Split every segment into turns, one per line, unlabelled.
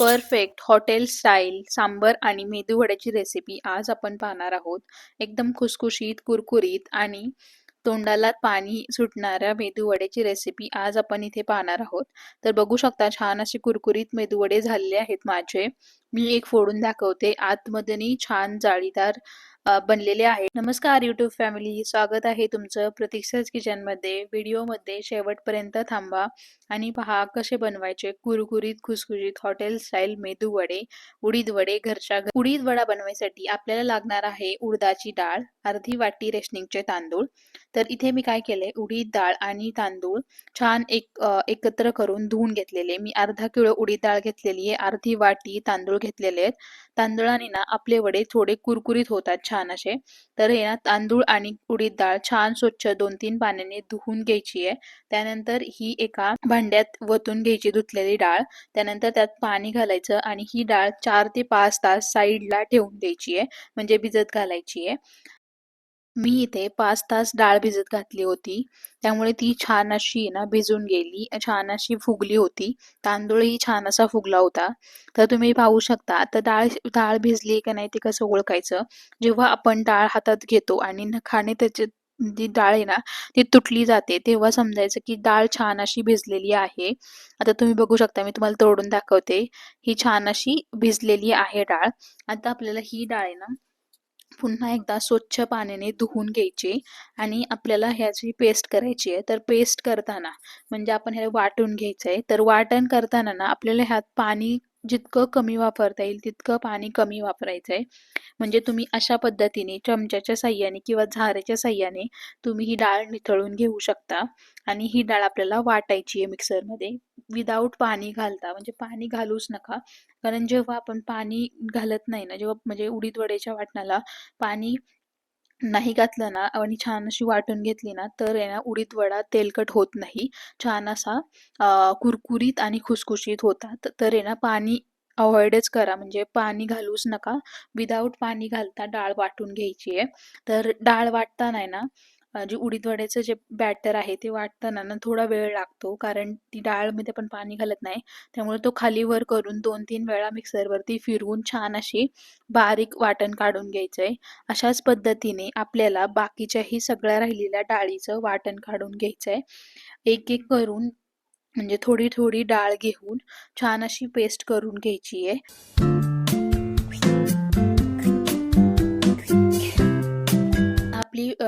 Perfect hotel style sambar आणि medu वड्याची recipe आज आपण पाहणार आहोत. एकदम खुसखुशीत कुरकुरीत आणि तोंडाला पाणी सुटणाऱ्या मेदू वड्याची रेसिपी आज आपण इथे पाहणार आहोत. तर बघू शकता छान असे कुरकुरीत मेदू वडे झालेले आहेत माझे. मी एक फोडून दाखवते. आतमधनी छान जाळीदार बनलेले आहे. नमस्कार युट्यूब फॅमिली स्वागत आहे तुमचं प्रतीक्षाच किचनमध्ये व्हिडिओमध्ये शेवटपर्यंत थांबा आणि पहा कसे बनवायचे. कुरकुरीत खुसखुशीत हॉटेल स्टाईल मेदू वडे उडीद वडे घरच्या घर. उडीद वडा बनवायसाठी आपल्याला लागणार आहे उडदाची डाळ अर्धी वाटी रेशनिंगचे तांदूळ. तर इथे मी काय केलंय? उडीद डाळ आणि तांदूळ छान एक एकत्र करून धुवून घेतलेले. मी अर्धा किलो उडीद डाळ घेतलेली आहे. अर्धी वाटी तांदूळ घेतलेले आहेत. तांदळाने ना आपले वडे थोडे कुरकुरीत होतात छान असे. तर हे ना तांदूळ आणि उडीद डाळ छान स्वच्छ दोन तीन पाण्याने धुवून घ्यायची आहे. त्यानंतर ही एका भांड्यात वतून घ्यायची धुतलेली डाळ. त्यानंतर त्यात पाणी घालायचं आणि ही डाळ चार ते पाच तास साईडला ठेवून द्यायची आहे. म्हणजे भिजत घालायची आहे. मी इथे पाच तास डाळ भिजत घातली होती. त्यामुळे ती छान अशी ना भिजून गेली. छान अशी फुगली होती. तांदूळही छान असा फुगला होता. तर तुम्ही पाहू शकता आता डाळ डाळ भिजली का नाही ते कसं ओळखायचं? जेव्हा आपण डाळ हातात घेतो आणि नखाने त्याचे जी डाळ आहे ना ती तुटली जाते तेव्हा समजायचं की डाळ छान अशी भिजलेली आहे. आता तुम्ही बघू शकता मी तुम्हाला तोडून दाखवते. ही छान अशी भिजलेली आहे डाळ. आता आपल्याला ही डाळ आहे ना पुन्हा एकदा स्वच्छ पाण्याने धुवून घ्यायची आणि आपल्याला ह्याची पेस्ट करायची आहे. तर पेस्ट करताना म्हणजे आपण ह्याला वाटून घ्यायचं आहे तर वाटण करताना ना आपल्याला ह्यात पाणी जितकं कमी वापरता येईल तितकं पाणी कमी वापरायचं आहे म्हणजे तुम्ही अशा पद्धतीने चमच्याच्या साह्याने किंवा झाऱ्याच्या साह्याने तुम्ही ही डाळ निथळून घेऊ शकता. आणि ही डाळ आपल्याला वाटायची आहे मिक्सरमध्ये. विदाऊट पाणी घालता म्हणजे पाणी घालूच नका. कारण जेव्हा आपण पाणी घालत नाही ना जेव्हा म्हणजे उडीद वड्याच्या वाटणाला पाणी नाही घातलं ना आणि छान अशी वाटून घेतली ना तर आहे ना उडीद वडा तेलकट होत नाही. छान असा कुरकुरीत आणि खुसखुशीत होतात. तर आहे ना पाणी अवॉइडच करा. म्हणजे पाणी घालूच नका. विदाऊट पाणी घालता डाळ वाटून घ्यायची आहे. तर डाळ वाटताना आहे ना जे उडीद वड्याचं जे बॅटर आहे ते वाटताना ना थोडा वेळ लागतो. कारण ती डाळमध्ये पण पाणी घालत नाही. त्यामुळे तो खाली वर करून दोन तीन वेळा मिक्सरवरती फिरवून छान अशी बारीक वाटण काढून घ्यायचं आहे अशाच पद्धतीने आपल्याला बाकीच्याही सगळ्या राहिलेल्या डाळीचं वाटण काढून घ्यायचं आहे एक एक करून म्हणजे थोडी थोडी डाळ घेऊन छान अशी पेस्ट करून घ्यायची आहे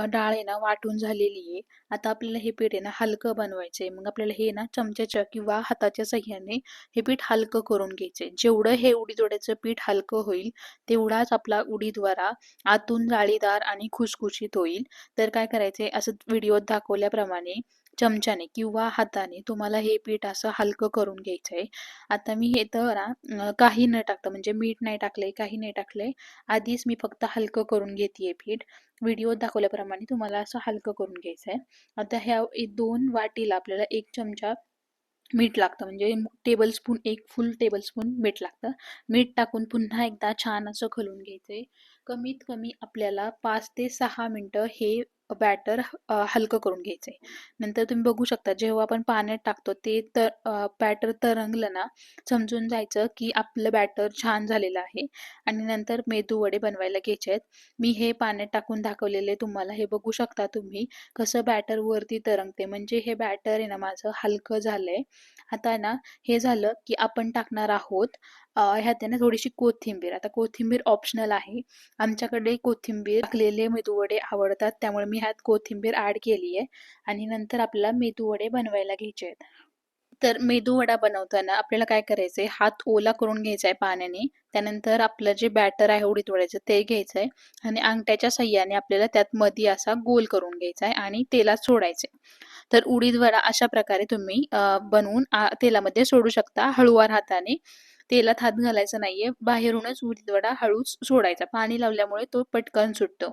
डाळ आहे ना वाटून झालेली आहे. आता आपल्याला हे पीठ आहे ना हलकं बनवायचं आहे मग आपल्याला हे ना चमच्याच्या किंवा हाताच्या सहाय्याने हे पीठ हलकं करून घ्यायचंय. जेवढं हे उडीद वड्याचं पीठ हलकं होईल तेवढाच आपला उडीद्वारा आतून जाळीदार आणि खुसखुशीत होईल. तर काय करायचंय? असं व्हिडिओत दाखवल्याप्रमाणे चमच्याने किंवा हाताने तुम्हाला हे पीठ असं हलकं करून घ्यायचं आहे आता मी हे तर काही न टाकतं म्हणजे मीठ नाही टाकलंय काही नाही टाकलंय आधीच मी फक्त हलकं करून घेतेय पीठ. व्हिडिओ दाखवल्याप्रमाणे तुम्हाला असं हलकं करून घ्यायचं आहे आता ह्या दोन वाटीला आपल्याला एक चमचा मीठ लागतं म्हणजे टेबल स्पून एक फुल टेबल स्पून मीठ लागतं. मीठ टाकून पुन्हा एकदा छान असं खलून घ्यायचंय. कमीत कमी आपल्याला पाच ते सहा मिनटं हे बॅटर हलकं करून घ्यायचंय. नंतर तुम्ही बघू शकता जेव्हा आपण पाण्यात टाकतो ते तर बॅटर तरंगलं ना समजून जायचं की आपलं बॅटर छान झालेलं आहे. आणि नंतर मेदू वडे बनवायला घ्यायचे आहेत. मी हे पाण्यात टाकून दाखवलेले तुम्हाला हे बघू शकता तुम्ही कसं बॅटर वरती तरंगते. म्हणजे हे बॅटर आहे ना माझं हलकं झालंय. आता ना हे झालं की आपण टाकणार आहोत अ, ह्यात आहे ना थोडीशी कोथिंबीर. आता कोथिंबीर ऑप्शनल आहे. आमच्याकडे कोथिंबीर टाकलेले मेदूवडे आवडतात. त्यामुळे मी ह्यात कोथिंबीर ऍड केली आहे आणि नंतर आपल्याला मेदूवडे बनवायला घ्यायचे आहेत. तर मेदू वडा बनवताना आपल्याला काय करायचंय? हात ओला करून घ्यायचा आहे पाण्याने. त्यानंतर आपलं जे बॅटर आहे उडीत वड्याचं ते घ्यायचं आहे आणि अंगठ्याच्या सहाय्याने आपल्याला त्यात मधी असा गोल करून घ्यायचा आहे आणि तेलात सोडायचे तर उडीद वडा अशा प्रकारे तुम्ही बनवून तेलामध्ये सोडू शकता. हळूवार हाताने. तेलात हात घालायचा नाहीये. बाहेरूनच उडीदवडा हळूच सोडायचा. पाणी लावल्यामुळे तो पटकन सुटतो.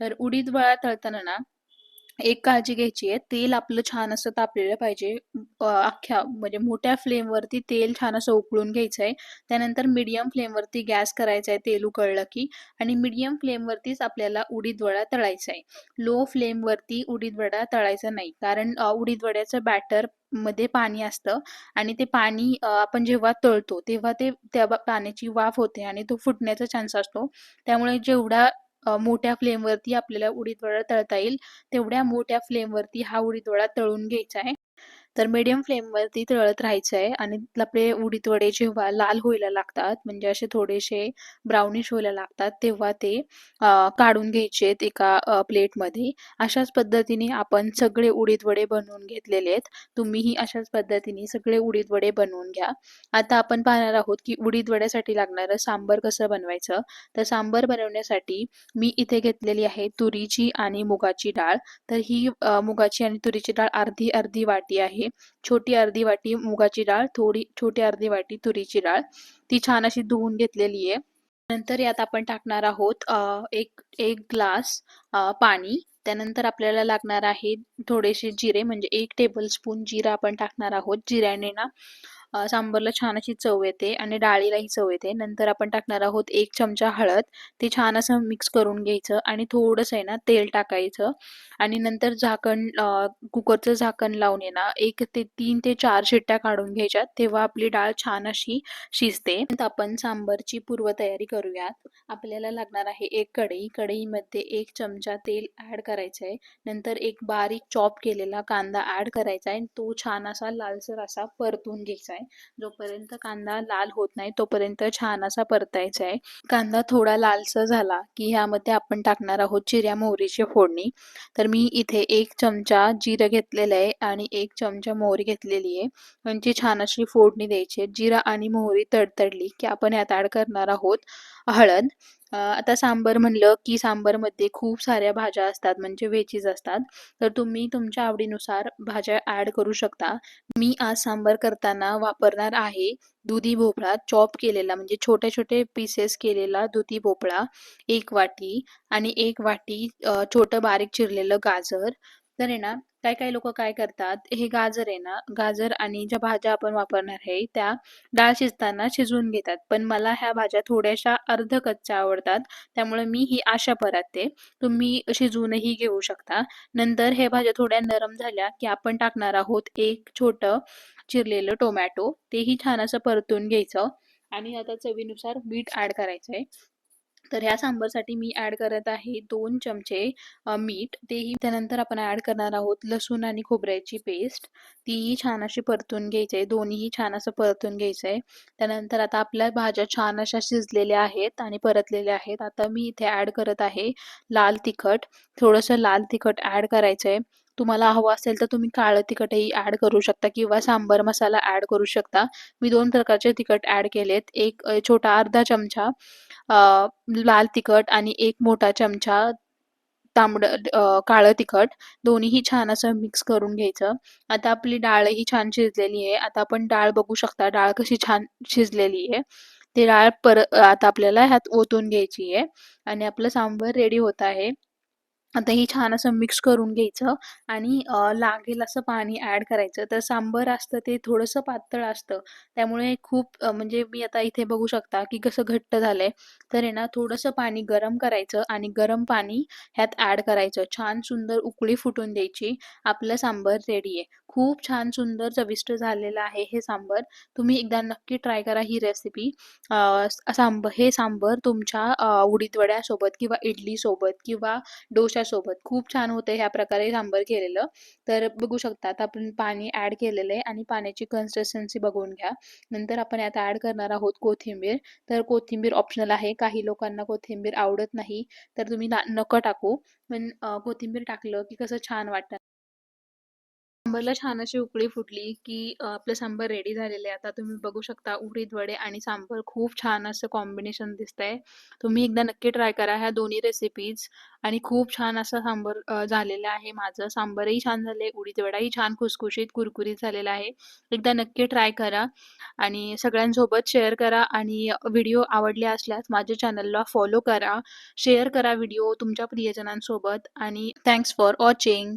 तर उडीदवडा तळताना ना एक काळजी घ्यायची आहे. तेल आपलं छान असं तापलेलं पाहिजे. अख्ख्या म्हणजे मोठ्या फ्लेमवरती तेल छान असं उकळून घ्यायचं आहे. त्यानंतर मीडियम फ्लेमवरती गॅस करायचा आहे तेल उकळलं की. आणि मीडियम फ्लेमवरतीच आपल्याला उडीदवडा तळायचा आहे. लो फ्लेमवरती उडीदवडा तळायचा नाही. कारण उडीदवड्याचं बॅटर मध्ये पाणी असतं आणि ते पाणी आपण जेव्हा तळतो तेव्हा ते त्या पाण्याची वाफ होते आणि तो फुटण्याचा चान्स असतो. त्यामुळे जेवढा मोठ्या फ्लेमवरती आपल्याला उडीद वडा तळता येईल, तेवढ्या मोठ्या फ्लेमवरती हा उडीद वडा तळून घ्यायचा आहे. तर मीडियम फ्लेमवरती तळत राहायचं आहे आणि आपले उडीद वडे जेव्हा लाल व्हायला लागतात, म्हणजे असे थोडेसे ब्राउनिश व्हायला लागतात, तेव्हा ते काढून घ्यायचेत एका प्लेटमध्ये. अशाच पद्धतीने आपण सगळे उडीद वडे बनवून घेतलेले आहेत. तुम्हीही अशाच पद्धतीने सगळे उडीद वडे बनवून घ्या. आता आपण पाहणार आहोत, की उडीद वड्यासाठी लागणारं सांबर कसं बनवायचं. तर सांबर बनवण्यासाठी मी इथे घेतलेली आहे तुरीची आणि मुगाची डाळ. तर ही मुगाची आणि तुरीची डाळ अर्धी-अर्धी वाटी आहे. छोटी अर्धी वाटी मुगाची डाळ, थोडी छोटी अर्धी वाटी तुरीची डाळ. ती छान अशी धुवून घेतलेली आहे. नंतर यात आपण टाकणार आहोत एक एक ग्लास पाणी. त्यानंतर आपल्याला लागणार आहे थोडेसे जिरे म्हणजे 1 टेबलस्पून जिरा आपण टाकणार आहोत. जिऱ्याने ना सांबारला छान अशी चव येते आणि डाळीलाही चव येते. नंतर आपण टाकणार आहोत एक चमचा हळद. ते छान असं मिक्स करून घ्यायचं आणि थोडंसं आहे ना तेल टाकायचं आणि नंतर झाकण कुकरचं झाकण लावून ये ना एक ते तीन ते चार शिट्ट्या काढून घ्यायच्यात. तेव्हा आपली डाळ छान अशी शिजते. आपण सांबरची पूर्वतयारी करूयात. आपल्याला लागणार आहे एक कढई. कढईमध्ये एक चमचा तेल ॲड करायचं आहे. नंतर एक बारीक चॉप केलेला कांदा ॲड करायचा आहे. तो छान असा लालसर असा परतून घ्यायचा आहे. जोपर्यंत कांदा लाल होत नाही तोपर्यंत छान असा परतायचा आहे. कांदा थोडा लालसा झाला, की ह्यामध्ये आपण टाकणार आहोत चिऱ्या मोहरीची फोडणी. तर मी इथे एक चमचा जिरं घेतलेलं आहे आणि एक चमचा मोहरी घेतलेली आहे. यांची छान अशी फोडणी द्यायची जिरा आणि मोहरी तडतडली, की आपण यात ॲड करणार आहोत हळद. आता सांबार म्हणलं, की सांबारमध्ये खूप साऱ्या भाज्या असतात म्हणजे व्हेजीज असतात. तर तुम्ही तुमच्या आवडीनुसार भाज्या ॲड करू शकता. मी आज सांबार करताना वापरणार आहे दुधी भोपळा चॉप केलेला म्हणजे छोटे-छोटे पीसेस केलेला दुधी भोपळा एक वाटी आणि एक वाटी छोटं बारीक चिरलेलं गाजर. तर आहे ना, काही-काही लोक काय करतात, हे गाजर आहे ना, गाजर आणि ज्या भाज्या आपण वापरणार आहे त्या डाळ शिजताना शिजवून घेतात. पण मला ह्या भाज्या थोड्याशा अर्ध कच्च्या आवडतात. त्यामुळे मी ही आशा परतते. तुम्ही शिजवूनही घेऊ शकता. नंतर हे भाज्या थोड्या नरम झाल्या, की आपण टाकणार आहोत एक छोटं चिरलेलं टोमॅटो. तेही छान असं परतून घ्यायचं आणि आता चवीनुसार मीठ ॲड करायचं आहे. तर ह्या सांबारसाठी मी ॲड करत आहे दोन चमचे मीठ. तेही त्यानंतर आपण ॲड करणार आहोत लसूण आणि खोबऱ्याची पेस्ट. तीही छान अशी परतून घ्यायची आहे. दोन्हीही छान असं परतून घ्यायचं आहे. त्यानंतर आता आपल्या भाज्या छान अशा शिजलेल्या आहेत आणि परतलेल्या आहेत. आता मी इथे ॲड करत आहे लाल तिखट. थोडंसं लाल तिखट ॲड करायचं आहे. तुम्हाला हवं असेल तर तुम्ही काळं तिखटही ॲड करू शकता किंवा सांबार मसाला ॲड करू शकता. मी दोन प्रकारचे तिखट ॲड केलेत. एक छोटा अर्धा चमचा लाल तिखट आणि एक मोठा चमचा तांबड काळं तिखट. दोन्हीही छान असं मिक्स करून घ्यायचं. आता आपली डाळही छान शिजलेली आहे. आता आपण डाळ बघू शकता डाळ कशी छान शिजलेली आहे. ती डाळ पर आता आपल्याला ह्यात ओतून घ्यायची आहे आणि आपलं सांबार रेडी होत आहे. आता हे छान असं मिक्स करून घ्यायचं आणि लागेल असं पाणी ॲड करायचं. तर सांबर असतं ते थोडंसं पातळ असतं. त्यामुळे खूप म्हणजे मी आता इथे बघू शकता, की कसं घट्ट झालंय. तर आहे ना थोडंसं पाणी गरम करायचं आणि गरम पाणी ह्यात ॲड करायचं. छान सुंदर उकळी फुटून द्यायची. आपलं सांबार रेडी आहे. खूप छान सुंदर चविष्ट झालेलं आहे हे सांबर तुम्ही एकदा नक्की ट्राय करा ही रेसिपी. सांब हे सांबर तुमच्या उडीदवड्यासोबत किंवा इडली सोबत किंवा इडलीसोबत किंवा सोबत खूप छान होतं ह्या प्रकारे सांबर केलेलं. तर बघू शकता आपण पाणी ॲड केलेलं आहे आणि पाण्याची कन्सिस्टन्सी बघून घ्या. नंतर आपण यात ॲड करणार आहोत कोथिंबीर. तर कोथिंबीर ऑप्शनल आहे. काही लोकांना कोथिंबीर आवडत नाही, तर तुम्ही ना टाकू. पण कोथिंबीर टाकलं की कसं छान वाटतं. सांबरला छान अशी उकळी फुटली, की आपलं सांबर रेडी झालेलं आहे. आता तुम्ही बघू शकता उडीद वडे आणि सांबर खूप छान असं कॉम्बिनेशन दिसतंय. तुम्ही एकदा नक्की ट्राय करा ह्या दोन्ही रेसिपीज आणि खूप छान असं सांबर झालेलं आहे माझं. सांबरही छान झालंय, उडीद वडाही छान खुसखुशीत, कुरकुरीत झालेला आहे. एकदा नक्की ट्राय करा आणि सगळ्यांसोबत शेअर करा आणि व्हिडिओ आवडले असल्यास माझ्या चॅनलला फॉलो करा. शेअर करा व्हिडिओ तुमच्या प्रियजनांसोबत आणि थँक्स फॉर वॉचिंग.